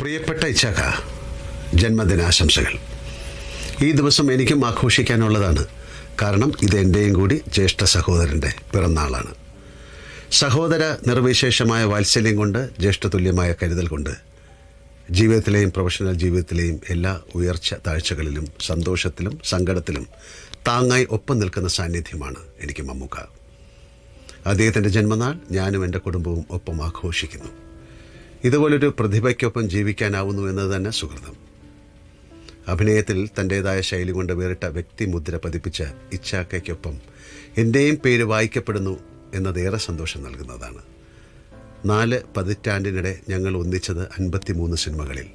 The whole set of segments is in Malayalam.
പ്രിയപ്പെട്ട ഇച്ചാക്ക ജന്മദിനാശംസകൾ. ഈ ദിവസം എനിക്കും ആഘോഷിക്കാനുള്ളതാണ്. കാരണം ഇത് എന്റെയും കൂടി ജ്യേഷ്ഠ സഹോദരന്റെ പിറന്നാളാണ്. സഹോദര നിർവിശേഷമായ വാത്സല്യം കൊണ്ട് ജ്യേഷ്ഠതുല്യമായ കരുതൽ കൊണ്ട് ജീവിതത്തിലെയും പ്രൊഫഷണൽ ജീവിതത്തിലെയും എല്ലാ ഉയർച്ച താഴ്ചകളിലും സന്തോഷത്തിലും സങ്കടത്തിലും താങ്ങായി ഒപ്പം നിൽക്കുന്ന സാന്നിധ്യമാണ് എനിക്ക് മമ്മൂക്ക. അദ്ദേഹത്തിന്റെ ജന്മനാൾ ഞാനും എന്റെ കുടുംബവും ഒപ്പം ആഘോഷിക്കുന്നു. ഇതുപോലൊരു പ്രതിഭയ്ക്കൊപ്പം ജീവിക്കാനാവുന്നു എന്നത് തന്നെ സുഹൃതം. അഭിനയത്തിൽ തന്റേതായ ശൈലി കൊണ്ട് വേറിട്ട വ്യക്തിമുദ്ര പതിപ്പിച്ച ഇച്ചാക്കയ്ക്കൊപ്പം എന്റെയും പേര് വായിക്കപ്പെടുന്നു എന്നതേറെ സന്തോഷം നൽകുന്നതാണ്. നാല് പതിറ്റാണ്ടിനിടെ ഞങ്ങൾ ഒന്നിച്ചത് അൻപത്തിമൂന്ന് സിനിമകളിൽ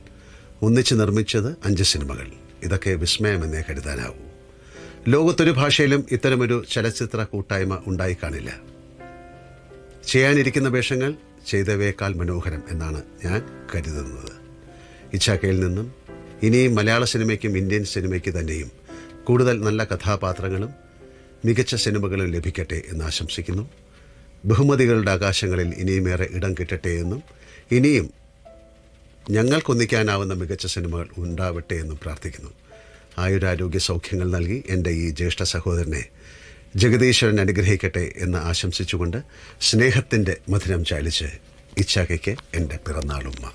ഒന്നിച്ച് നിർമ്മിച്ചത് അഞ്ച് സിനിമകൾ. ഇതൊക്കെ വിസ്മയമെന്നേ കരുതാനാവൂ. ലോകത്തൊരു ഭാഷയിലും ഇത്തരമൊരു ചലച്ചിത്ര കൂട്ടായ്മ ഉണ്ടായി കാണില്ല. ചെയ്യാനിരിക്കുന്ന വേഷങ്ങൾ ചെയ്തവയേക്കാൾ മനോഹരം എന്നാണ് ഞാൻ കരുതുന്നത്. ഇച്ചാക്കയിൽ നിന്നും ഇനിയും മലയാള സിനിമയ്ക്കും ഇന്ത്യൻ സിനിമയ്ക്ക് തന്നെയും കൂടുതൽ നല്ല കഥാപാത്രങ്ങളും മികച്ച സിനിമകളും ലഭിക്കട്ടെ എന്ന് ആശംസിക്കുന്നു. ബഹുമതികളുടെ ആകാശങ്ങളിൽ ഇനിയുമേറെ ഇടം കിട്ടട്ടെ എന്നും ഇനിയും ഞങ്ങൾക്കൊന്നിക്കാനാവുന്ന മികച്ച സിനിമകൾ ഉണ്ടാവട്ടെ എന്നും പ്രാർത്ഥിക്കുന്നു. ആയുരാരോഗ്യ സൗഖ്യങ്ങൾ നൽകി എന്റെ ഈ ജ്യേഷ്ഠ സഹോദരനെ ജഗദീശ്വരൻ അനുഗ്രഹിക്കട്ടെ എന്ന് ആശംസിച്ചുകൊണ്ട് സ്നേഹത്തിന്റെ മധുരം ചാലിച്ച് ഇച്ഛാകയ്ക്ക് എന്റെ പിറന്നാളുമ്മ